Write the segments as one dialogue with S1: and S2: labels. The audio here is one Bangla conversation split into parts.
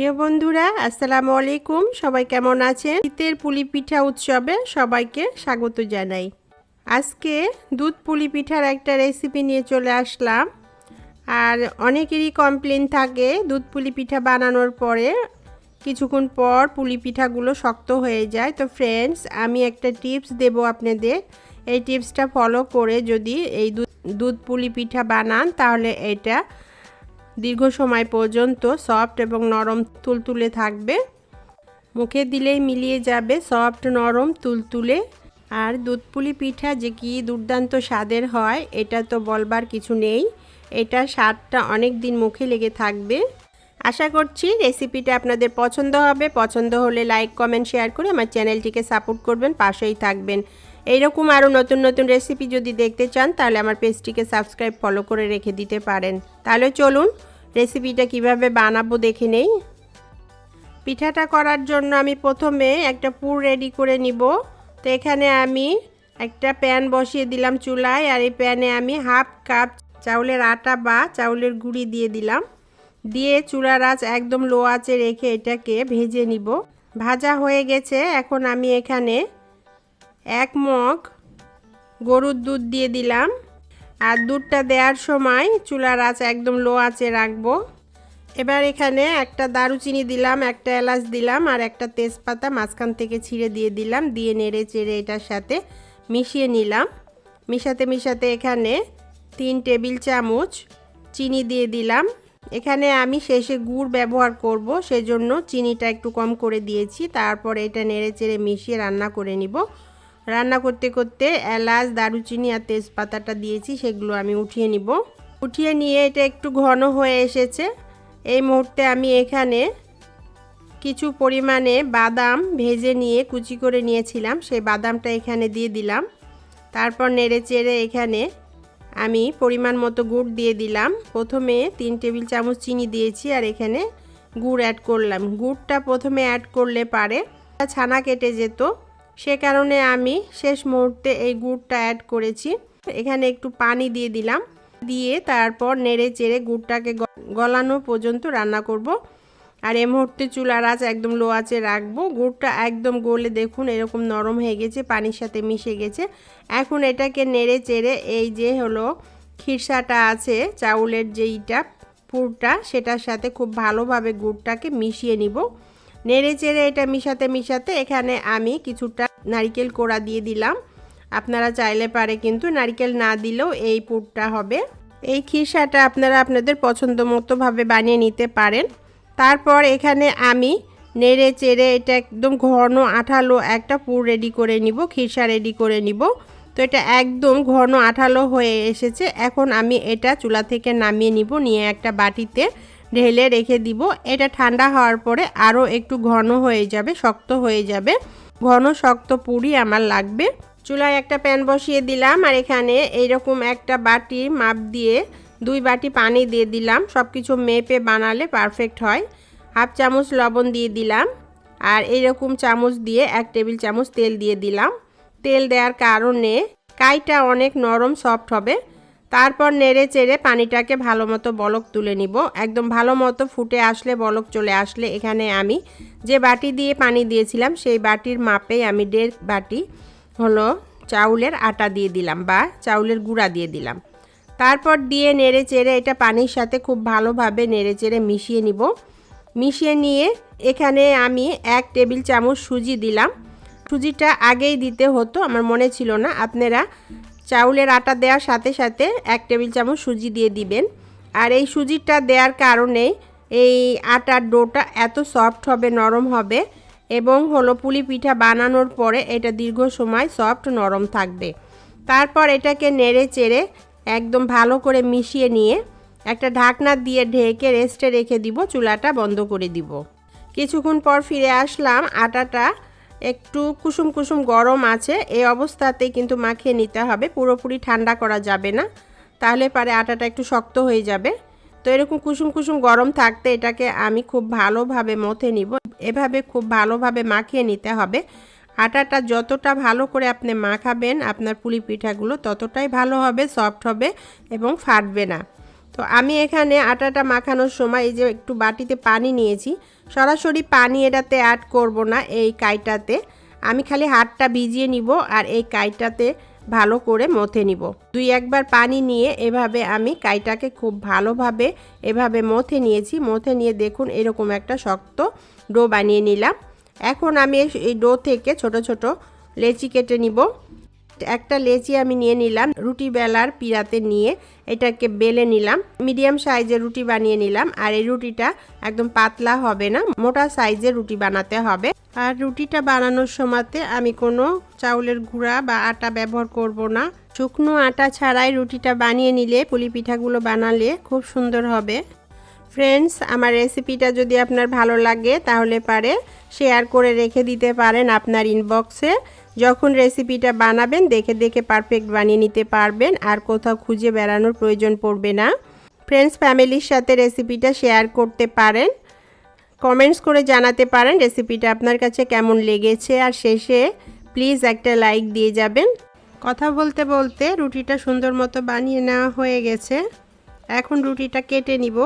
S1: প্রিয় বন্ধুরা, আসসালামু আলাইকুম। সবাই কেমন আছেন? শীতের পুলি পিঠা উৎসবে সবাইকে স্বাগত জানাই। আজকে দুধ পুলি পিঠার একটা রেসিপি নিয়ে চলে আসলাম। আর অনেকেরই কমপ্লেন থাকে দুধ পুলি পিঠা বানানোর পরে কিছুক্ষণ পর পুলি পিঠাগুলো শক্ত হয়ে যায়। তো ফ্রেন্ডস আমি একটা টিপস দেব আপনাদের। এই টিপসটা ফলো করে যদি এই দুধ পুলি পিঠা বানান, তাহলে এটা দীর্ঘ সময় পর্যন্ত সফট এবং নরম তুলতুলে থাকবে। মুখে দিলেই মিলিয়ে যাবে সফট, নরম, তুলতুলে। আর দুধপুলি পিঠা যে কি দুর্দান্ত স্বাদের হয়, এটা তো বলবার কিছু নেই। এটা স্বাদটা অনেক দিন মুখে লেগে থাকবে। আশা করছি রেসিপিটা আপনাদের পছন্দ হবে। পছন্দ হলে লাইক, কমেন্ট, শেয়ার করে আমার চ্যানেলটিকে সাপোর্ট করবেন, পাশেই থাকবেন। এইরকম আরও নতুন নতুন রেসিপি যদি দেখতে চান, তাহলে আমার পেজটিকে সাবস্ক্রাইব, ফলো করে রেখে দিতে পারেন। তাহলে চলুন রেসিপিটা কীভাবে বানাবো দেখে নেই। পিঠাটা করার জন্য আমি প্রথমে একটা পুর রেডি করে নিব। তো এখানে আমি একটা প্যান বসিয়ে দিলাম চুলায়, আর এই প্যানে আমি হাফ কাপ চাউলের আটা বা চাউলের গুঁড়ি দিয়ে দিলাম। দিয়ে চুলার আঁচ একদম লো আঁচে রেখে এটাকে ভেজে নিব। ভাজা হয়ে গেছে, এখন আমি এখানে এক মগ গরুর দুধ দিয়ে দিলাম। আর দুধটা দেওয়ার সময় চুলার আঁচ একদম লো আঁচে রাখব। এবার এখানে একটা দারুচিনি দিলাম, একটা এলাচ দিলাম আর একটা তেজপাতা মাঝখান থেকে ছিঁড়ে দিয়ে দিলাম, দিয়ে নেড়ে চেড়ে এটার সাথে মিশিয়ে নিলাম। মিশাতে মিশাতে এখানে তিন টেবিল চামচ চিনি দিয়ে দিলাম। এখানে আমি শেষে গুড় ব্যবহার করব, সেজন্য চিনিটা একটু কম করে দিয়েছি, তারপর এটা নেড়ে চেড়ে মিশিয়ে রান্না করে নিব। রান্না করতে করতে এলাচ, দারুচিনি আর তেজপাতাটা দিয়েছি, সেগুলো আমি উঠিয়ে নিব। উঠিয়ে নিয়ে এটা একটু ঘন হয়ে এসেছে। এই মুহূর্তে আমি এখানে কিছু পরিমাণে বাদাম ভেজে নিয়ে কুচি করে নিয়েছিলাম, সেই বাদামটা এখানে দিয়ে দিলাম। তারপর নেড়ে চেড়ে এখানে আমি পরিমাণ মতো গুড় দিয়ে দিলাম। প্রথমে তিন টেবিল চামচ চিনি দিয়েছি আর এখানে গুড় অ্যাড করলাম। গুড়টা প্রথমে অ্যাড করলে পারে, ছানা কেটে যেত। সে কারণে আমি শেষ মুহূর্তে এই গুড়টা অ্যাড করেছি। এখানে একটু পানি দিয়ে দিলাম। দিয়ে তারপর নেড়ে চেড়ে গুড়টাকে গলানো পর্যন্ত রান্না করব। আর এই মুহূর্তে চুলার আঁচ একদম লো আঁচে রাখব। গুড়টা একদম গলে দেখুন এরকম নরম হয়ে গেছে, পানির সাথে মিশে গেছে। এখন এটাকে নেড়ে চেড়ে এই যে হলো খিরসাটা আছে, চাউলের যেইটা পুরটা, সেটার সাথে খুব ভালোভাবে গুড়টাকে মিশিয়ে নিব। নেড়ে চেড়ে এটা মিশাতে মিশাতে এখানে আমি কিছুটা নারিকেল কোড়া দিয়ে দিলাম। আপনারা চাইলে পারে কিন্তু নারিকেল না দিলেও এই পুরটা হবে। এই খিরসাটা আপনারা আপনাদের পছন্দ মতোভাবে বানিয়ে নিতে পারেন। তারপর এখানে আমি নেড়ে চেড়ে এটা একদম ঘন আঠালো একটা পুর রেডি করে নিব, খিরসা রেডি করে নিব। তো এটা একদম ঘন আঠালো হয়ে এসেছে। এখন আমি এটা চুলা থেকে নামিয়ে নিব, নিয়ে একটা বাটিতে। ঢেলে রেখে দিব। এটা ঠান্ডা হওয়ার পরে আরও একটু ঘন হয়ে যাবে, শক্ত হয়ে যাবে। ঘন, শক্ত পুরি আমার লাগবে। চুলায় একটা প্যান বসিয়ে দিলাম আর এখানে এইরকম একটা বাটি মাপ দিয়ে দুই বাটি পানি দিয়ে দিলাম। সব কিছু মেপে বানালে পারফেক্ট হয়। হাফ চামচ লবণ দিয়ে দিলাম আর এইরকম চামচ দিয়ে এক টেবিল চামচ তেল দিয়ে দিলাম। তেল দেওয়ার কারণে কাইটা অনেক নরম, সফট হবে। তারপর নেড়ে চেড়ে পানিটাকে ভালো মতো বলক তুলে নিব। একদম ভালো মতো ফুটে আসলে বলক চলে আসলে এখানে আমি যে বাটি দিয়ে পানি দিয়েছিলাম, সেই বাটির মাপে আমি দেড় বাটি হলো চাউলের আটা দিয়ে দিলাম বা চাউলের গুঁড়া দিয়ে দিলাম। তারপর দিয়ে নেড়ে চেড়ে এটা পানির সাথে খুব ভালোভাবে নেড়ে চেড়ে মিশিয়ে নিব। মিশিয়ে নিয়ে এখানে আমি এক টেবিল চামচ সুজি দিলাম। সুজিটা আগেই দিতে হতো, আমার মনে ছিল না। আপনারা চাউলের আটা দেওয়ার সাথে সাথে এক টেবিল চামচ সুজি দিয়ে দিবেন। আর এই সুজিটা দেওয়ার কারণে এই আটার ডোটা এত সফট হবে, নরম হবে এবং হলো পুলি পিঠা বানানোর পরে এটা দীর্ঘ সময় সফট নরম থাকবে। তারপর এটাকে নেড়ে চেড়ে একদম ভালো করে মিশিয়ে নিয়ে একটা ঢাকনা দিয়ে ঢেকে রেস্টে রেখে দিব, চুলাটা বন্ধ করে দিব। কিছুক্ষণ পর ফিরে আসলাম, আটাটা একটু কুসুম কুসুম গরম আছে, এই অবস্থাতেই কিন্তু মাখিয়ে নিতে হবে। পুরোপুরি ঠান্ডা করা যাবে না, তাহলে পারে আটাটা একটু শক্ত হয়ে যাবে। তো এরকম কুসুম কুসুম গরম থাকতে এটাকে আমি খুব ভালোভাবে মথে নিব। এভাবে খুব ভালোভাবে মাখিয়ে নিতে হবে। আটাটা যতটা ভালো করে আপনি মাখাবেন, আপনার পুলি পিঠাগুলো ততটাই ভালো হবে, সফট হবে এবং ফাটবে না। তো আমি এখানে আটাটা মাখানোর সময় এই যে একটু বাটিতে পানি নিয়েছি। সরাসরি পানি এটাতে অ্যাড করব না এই কাইটাতে। আমি খালি হাতটা ভিজিয়ে নিব আর এই কাইটাতে ভালো করে মথে নিব। দুই একবার পানি নিয়ে এভাবে আমি কাইটাকে খুব ভালোভাবে এভাবে মথে নিয়েছি। মথে নিয়ে দেখুন এরকম একটা শক্ত ডো বানিয়ে নিলাম। এখন আমি এই ডো থেকে ছোট ছোট লেচি কেটে নিব। একটা লেচি আমি নিয়ে নিলাম, রুটি বেলার পিড়াতে নিয়ে এটাকে বেলে নিলাম। মিডিয়াম সাইজের রুটি বানিয়ে নিলাম, আর এই রুটিটা একদম পাতলা হবে না, মোটা সাইজের রুটি বানাতে হবে। আর রুটিটা বানানোর সময়তে আমি কোনো চাউলের গুঁড়া বা আটা ব্যবহার করব না। শুকনো আটা ছাড়াই রুটিটা বানিয়ে নিলে, পুলি পিঠাগুলো বানালে খুব সুন্দর হবে। ফ্রেন্ডস আমার রেসিপিটা যদি আপনার ভালো লাগে, তাহলে পারে শেয়ার করে রেখে দিতে পারেন আপনার ইনবক্সে যখন রেসিপিটা বানাবেন, দেখে দেখে পারফেক্ট বানিয়ে নিতে পারবেন, আর কোথাও খুঁজে বেড়ানোর প্রয়োজন পড়বে না। ফ্রেন্ডস ফ্যামিলির সাথে রেসিপিটা শেয়ার করতে পারেন। কমেন্টস করে জানাতে পারেন রেসিপিটা আপনার কাছে কেমন লেগেছে, আর শেষে প্লিজ একটা লাইক দিয়ে যাবেন। কথা বলতে বলতে রুটিটা সুন্দর মতো বানিয়ে নেওয়া হয়ে গেছে। এখন রুটিটা কেটে নিব।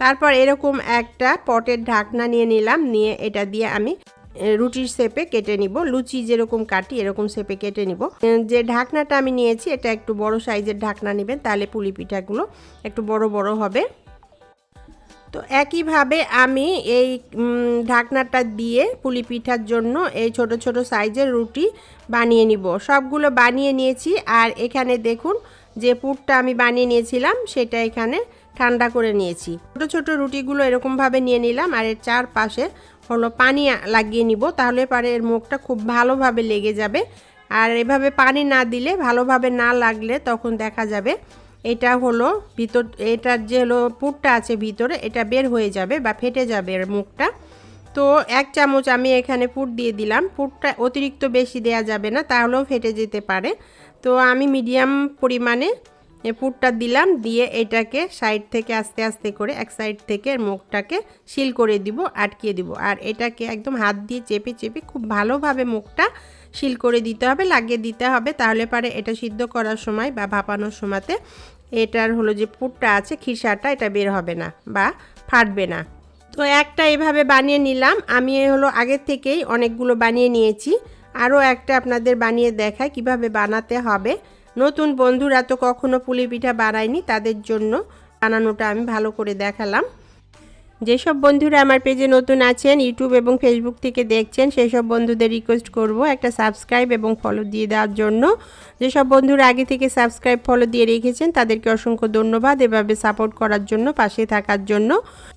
S1: তারপর এরকম একটা পটের ঢাকনা নিয়ে নিলাম, নিয়ে এটা দিয়ে আমি রুটির শেপে কেটে নিব, লুচি যেরকম কাটি এরকম শেপে কেটে নিব। যে ঢাকনাটা আমি নিয়েছি, এটা একটু বড় সাইজের ঢাকনা নেবেন, তাহলে পুলি পিঠাগুলো একটু বড় বড় হবে। তো একইভাবে আমি এই ঢাকনাটা দিয়ে পুলি পিঠার জন্য এই ছোট ছোট সাইজের রুটি বানিয়ে নিব। সবগুলো বানিয়ে নিয়েছি, আর এখানে দেখুন যে পুরটা আমি বানিয়ে নিয়েছিলাম, সেটা এখানে ঠান্ডা করে নিয়েছি। ছোটো ছোটো রুটিগুলো এরকমভাবে নিয়ে নিলাম আর এর চারপাশে হলো পানি লাগিয়ে নিব তাহলে পারে এর মুখটা খুব ভালোভাবে লেগে যাবে। আর এভাবে পানি না দিলে, ভালোভাবে না লাগলে তখন দেখা যাবে এটা হলো ভিতর, এটার যে হলো পুরটা আছে ভিতরে, এটা বের হয়ে যাবে বা ফেটে যাবে এর মুখটা। তো এক চামচ আমি এখানে পুর দিয়ে দিলাম। পুরটা অতিরিক্ত বেশি দেয়া যাবে না, তাহলেও ফেটে যেতে পারে। তো আমি মিডিয়াম পরিমাণে পুরটা দিলাম, দিয়ে এটাকে সাইড থেকে আস্তে আস্তে করে এক সাইড থেকে মুখটাকে সিল করে দিব, আটকিয়ে দিব। আর এটাকে একদম হাত দিয়ে চেপে চেপে খুব ভালোভাবে মুখটা সিল করে দিতে হবে, লাগিয়ে দিতে হবে। তাহলে পারে এটা সিদ্ধ করার সময় বা ভাপানোর সময়তে এটার হলো যে পুরটা আছে খিসাটা এটা বের হবে না বা ফাটবে না। তো একটা এভাবে বানিয়ে নিলাম। আমি হলো আগের থেকেই অনেকগুলো বানিয়ে নিয়েছি। আরও একটা আপনাদের বানিয়ে দেখায় কীভাবে বানাতে হবে। নতুন বন্ধুরা তো কখনো পুলি পিঠা বানায়নি, তাদের জন্য বানানোটা আমি ভালো করে দেখালাম। যেসব বন্ধুরা আমার পেজে নতুন আছেন, ইউটিউব এবং ফেসবুক থেকে দেখছেন সেই সব বন্ধুদের রিকোয়েস্ট করব একটা সাবস্ক্রাইব এবং ফলো দিয়ে দেওয়ার জন্য। যেসব বন্ধুরা আগে থেকে সাবস্ক্রাইব ফলো দিয়ে রেখেছেন, তাদেরকে অসংখ্য ধন্যবাদ এভাবে সাপোর্ট করার জন্য, পাশে থাকার জন্য।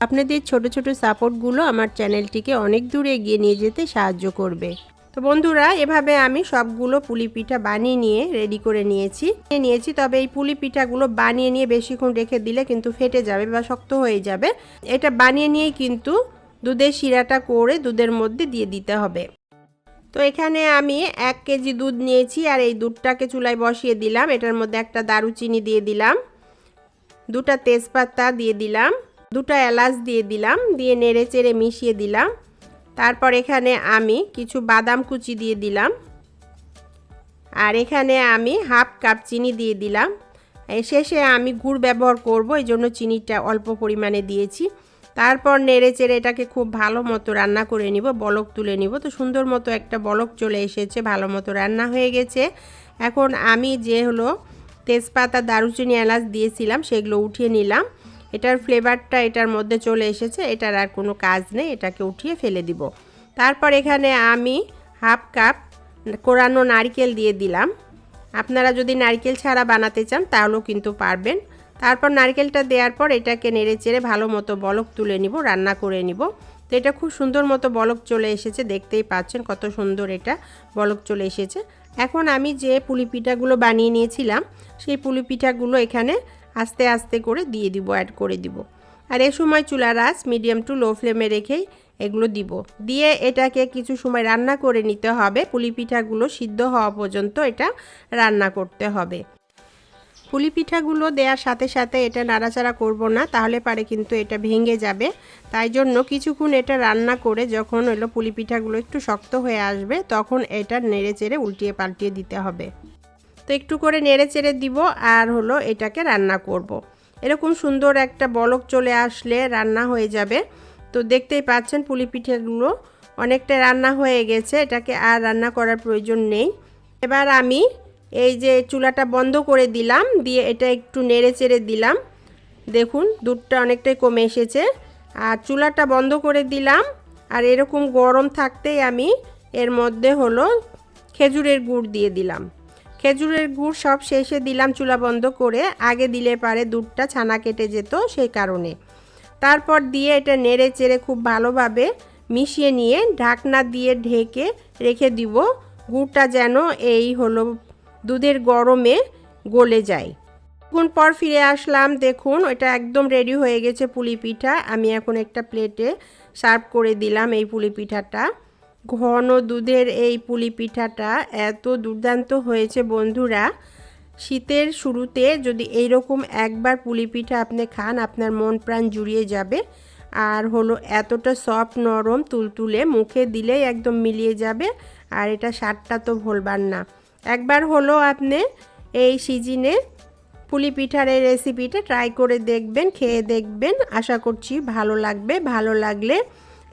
S1: আপনাদের ছোট ছোট সাপোর্টগুলো আমার চ্যানেলটিকে অনেক দূরে এগিয়ে নিয়ে যেতে সাহায্য করবে। তো বন্ধুরা, এভাবে আমি সবগুলো পুলি পিঠা বানিয়ে নিয়ে রেডি করে নিয়েছি। নিয়েছি, তবে এই পুলি পিঠাগুলো বানিয়ে নিয়ে বেশিক্ষণ রেখে দিলে কিন্তু ফেটে যাবে বা শক্ত হয়ে যাবে। এটা বানিয়ে নিয়েই কিন্তু দুধের শিরাটা করে দুধের মধ্যে দিয়ে দিতে হবে। তো এখানে আমি এক কেজি দুধ নিয়েছি, আর এই দুধটাকে চুলায় বসিয়ে দিলাম। এটার মধ্যে একটা দারুচিনি দিয়ে দিলাম, দুটা তেজপাতা দিয়ে দিলাম, দুটা এলাচ দিয়ে দিলাম, দিয়ে নেড়ে চেড়ে মিশিয়ে দিলাম। তারপর এখানে আমি কিছু বাদাম কুচি দিয়ে দিলাম। আর এখানে আমি হাফ কাপ চিনি দিয়ে দিলাম। শেষে আমি গুড় ব্যবহার করব, এই জন্য চিনিটা অল্প পরিমাণে দিয়েছি। তারপর নেড়ে চেড়ে এটাকে খুব ভালো মতো রান্না করে নিব, বলক তুলে নিব। তো সুন্দর মতো একটা বলক চলে এসেছে, ভালো মতো রান্না হয়ে গেছে। এখন আমি যে হলো তেজপাতা, দারুচিনি, এলাচ দিয়েছিলাম, সেগুলো উঠিয়ে নিলাম। এটার ফ্লেভারটা এটার মধ্যে চলে এসেছে, এটার আর কোনো কাজ নেই, এটাকে উঠিয়ে ফেলে দিব। তারপর এখানে আমি হাফ কাপ কোরানো নারকেল দিয়ে দিলাম। আপনারা যদি নারকেল ছাড়া বানাতে চান তাহলেও কিন্তু পারবেন। তারপর নারকেলটা দেওয়ার পর এটাকে নেড়ে চেড়ে ভালো মতো বলক তুলে নিব, রান্না করে নিব। তো এটা খুব সুন্দর মতো বলক চলে এসেছে, দেখতেই পাচ্ছেন কত সুন্দর এটা বলক চলে এসেছে। এখন আমি যে পুলি পিঠাগুলো বানিয়ে নিয়েছিলাম, সেই পুলি পিঠাগুলো এখানে আস্তে আস্তে করে দিয়ে দিব অ্যাড করে দিব। আর এ সময় চুলার আঁচ মিডিয়াম টু লো ফ্লেমে রেখেই এগুলো দিব। দিয়ে এটাকে কিছু সময় রান্না করে নিতে হবে। পুলি পিঠাগুলো সিদ্ধ হওয়া পর্যন্ত এটা রান্না করতে হবে। পুলি পিঠাগুলো দেওয়ার সাথে সাথে এটা নাড়াচাড়া করব না, তাহলে পারে কিন্তু এটা ভেঙে যাবে। তাই জন্য কিছুক্ষণ এটা রান্না করে যখন হলো পুলি পিঠাগুলো একটু শক্ত হয়ে আসবে, তখন এটা নেড়ে চেড়ে উল্টিয়ে পাল্টিয়ে দিতে হবে। তো একটু করে নেড়ে চেড়ে দিব আর হলো এটাকে রান্না করব। এরকম সুন্দর একটা বলক চলে আসলে রান্না হয়ে যাবে। তো দেখতেই পাচ্ছেন পুলি পিঠাগুলো অনেকটা রান্না হয়ে গেছে, এটাকে আর রান্না করার প্রয়োজন নেই। এবার আমি এই যে চুলাটা বন্ধ করে দিলাম, দিয়ে এটা একটু নেড়ে চেড়ে দিলাম। দেখুন দুধটা অনেকটাই কমে এসেছে। আর চুলাটা বন্ধ করে দিলাম, আর এরকম গরম থাকতেই আমি এর মধ্যে হলো খেজুরের গুড় দিয়ে দিলাম। খেজুরের গুড় সব শেষে দিলাম চুলা বন্ধ করে। আগে দিলে পারে দুধটা ছানা কেটে যেত সেই কারণে। তারপর দিয়ে এটা নেড়ে চেড়ে খুব ভালোভাবে মিশিয়ে নিয়ে ঢাকনা দিয়ে ঢেকে রেখে দিব। গুড়টা যেন এই হলো দুধের গরমে গলে যায়। কিছুক্ষণ পর ফিরে আসলাম, দেখুন এটা একদম রেডি হয়ে গেছে পুলি পিঠা। আমি এখন একটা প্লেটে সার্ভ করে দিলাম এই পুলি পিঠাটা। ঘন দুধের এই পুলি পিঠাটা এত দুর্দান্ত হয়েছে বন্ধুরা। শীতের শুরুতে যদি এইরকম একবার পুলি পিঠা আপনি খান, আপনার মন প্রাণ জুড়িয়ে যাবে। আর হলো এতটা সফট নরম তুলতুলে মুখে দিলেই একদম মিলিয়ে যাবে। আর এটা স্বাদটা তো ভুলবার না। একবার হলো আপনি এই সিজিনে পুলি পিঠার এই রেসিপিটা ট্রাই করে দেখবেন, খেয়ে দেখবেন। আশা করছি ভালো লাগবে। ভালো লাগলে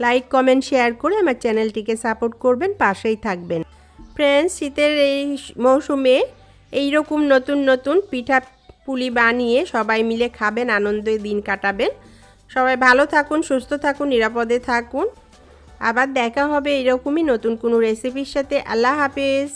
S1: লাইক কমেন্ট শেয়ার করে আমার চ্যানেলটিকে সাপোর্ট করবেন, পাশেই থাকবেন। ফ্রেন্ডস শীতের এই মৌসুমে এই রকম নতুন নতুন পিঠা পুলি বানিয়ে সবাই মিলে খাবেন, আনন্দে দিন কাটাবেন। সবাই ভালো থাকুন, সুস্থ থাকুন, নিরাপদে থাকুন। আবার দেখা হবে এরকমই নতুন কোনো রেসিপির সাথে। আল্লাহ হাফেজ।